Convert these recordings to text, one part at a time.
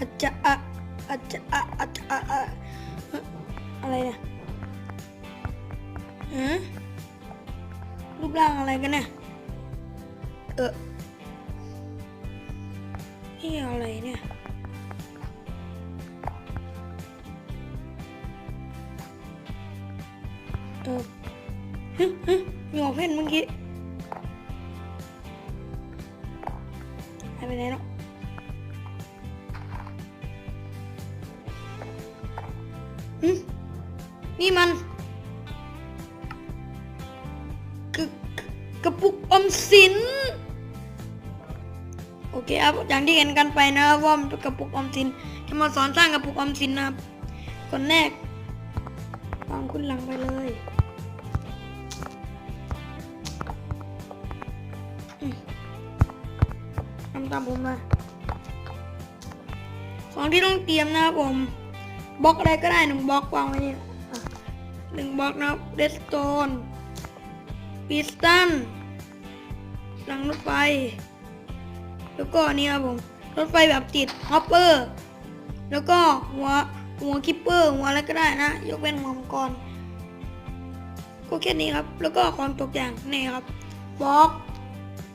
อาจจะอะอาจจะอะอาจจะอะอะอะไรเนี่ยหือรูปร่างอะไรกันเนี่ยเออนี่อะไรเนี่ยเออฮึฮึมีหัวเพ่นเมื่อกี้หายไปไหนแล้วหึ นี่มันกระกระปุกอมสินโอเคครับอย่างที่เห็นกันไปนะว่ามันเป็นกระปุกอมสินจะมาสอนสร้างกระปุกอมสินนะครับคนแรกวางขึ้นหลังไปเลยอืมทำตามผมนะของที่ต้องเตรียมนะครับผมบล็อกอะไรก็ได้หนึ่งบล็อกวางไว้นี่อะ หนึ่งบล็อกนะครับเดสโตนพิสตันหลังรถไฟ แล้วก็นี่ครับผม รถไฟแบบติดฮอปเปอร์ แล้วก็หัวหัวคิปเปอร์หัวอะไรก็ได้นะ ยกเว้นหัวมังกรก็แค่นี้ครับ แล้วก็ของตกแต่งนี่ครับบล็อก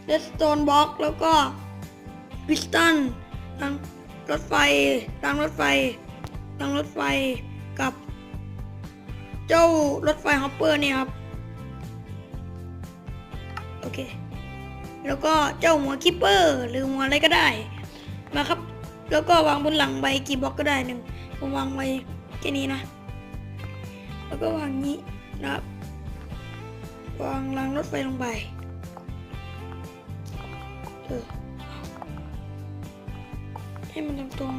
เดสโตนบล็อกแล้วก็พิสตันทางรถไฟรางรถไฟรางรถไฟกับ เจ้ารถไฟฮอปเปอร์นี่ครับ โอเค แล้วก็เจ้าหัวคิปเปอร์หรือหัวอะไรก็ได้ มาครับ แล้วก็วางบนหลังใบกี่บล็อกก็ได้หนึ่งผมวางไว้แค่นี้นะ แล้วก็วางนี้นะครับ วางรางรถไฟลงไปเออให้มันตรงตรง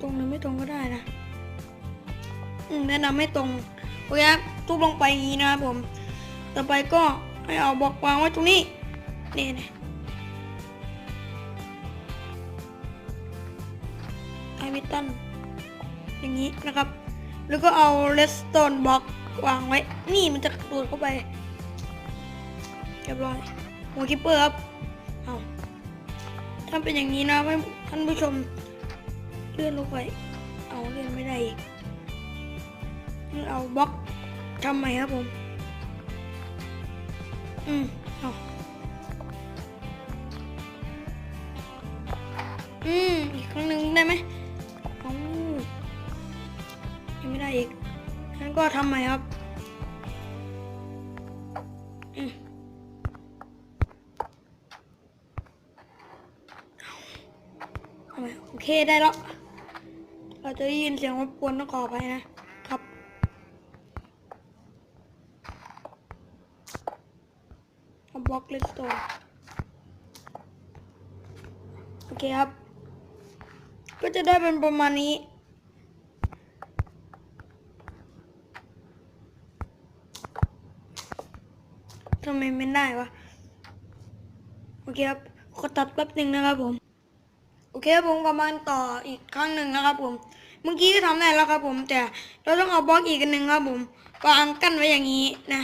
ตรงหรือไม่ตรงก็ได้นะ แนะนำให้ตรงโอเคครับทุบลงไปอย่างนี้นะครับผม ต่อไปก็ให้เอาบล็อกวางไว้ตรงนี้นี่นะไอวิตันอย่างนี้นะครับ แล้วก็เอาเลสโตนบล็อกวางไว้ นี่มันจะดูดเข้าไปเรียบร้อยหัวคิปเปอร์ครับเอาถ้าเป็นอย่างนี้นะให้ท่านผู้ชมเลื่อนลงไป เอาเลื่อนไม่ได้อีก เอาบล็อกทำใหม่ครับผม อืมเอาอืม อีกครั้งหนึ่งได้ไหมเอายังไม่ได้อีกงั้นก็ทำใหม่ครับ อืมโอเคได้แล้ว เราจะได้ยินเสียงรบกวนต้องขออภัยนะครั บล็อกเลสโตนโอเคครับ ก็จะได้เป็นประมาณนี้ ทำไมไม่ได้วะ โอเคครับ ขอตัดแป๊บหนึ่งนะครับผม โอเคครับผมกำลังต่ออีกครั้งหนึ่งนะครับผม เมื่อกี้ก็ทำได้แล้วครับผม แต่เราต้องเอาบล็อกอีกอันหนึ่งครับผมวางกั้นไว้อย่างนี้นะ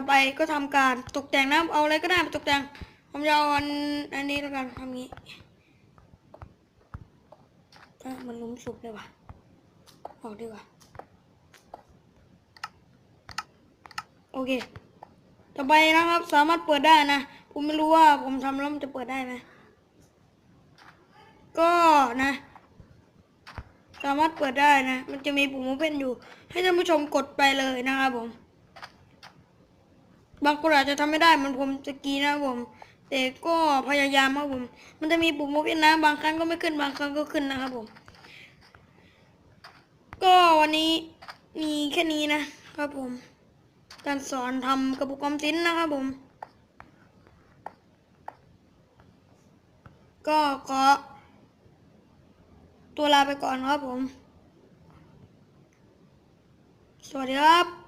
ต่อไปก็ทำการตกแต่งนะเอาอะไรก็ได้มาตกแต่งผมจะเอาอันอันนี้แล้วกันทำงี้มันล้มสุกเลยว่ะออกดีกว่าโอเค ต่อไปนะครับ สามารถเปิดได้นะ ผมไม่รู้ว่าผมทำแล้วมันจะเปิดได้ไหมก็นะ สามารถเปิดได้นะ มันจะมีปุ่มโอเพนอยู่ ให้ท่านผู้ชมกดไปเลยนะครับผม บางคนอาจจะทำไม่ได้มันผมตะกี้นะครับผม แต่ก็พยายามครับผม มันจะมีปุ่มโอเพนนะบางครั้งก็ไม่ขึ้นบางครั้งก็ขึ้นนะครับผม ก็วันนี้มีแค่นี้นะครับผม การสอนทำกระปุกออมสินนะครับผม ก็ขอตัวลาไปก่อนครับผม สวัสดีครับ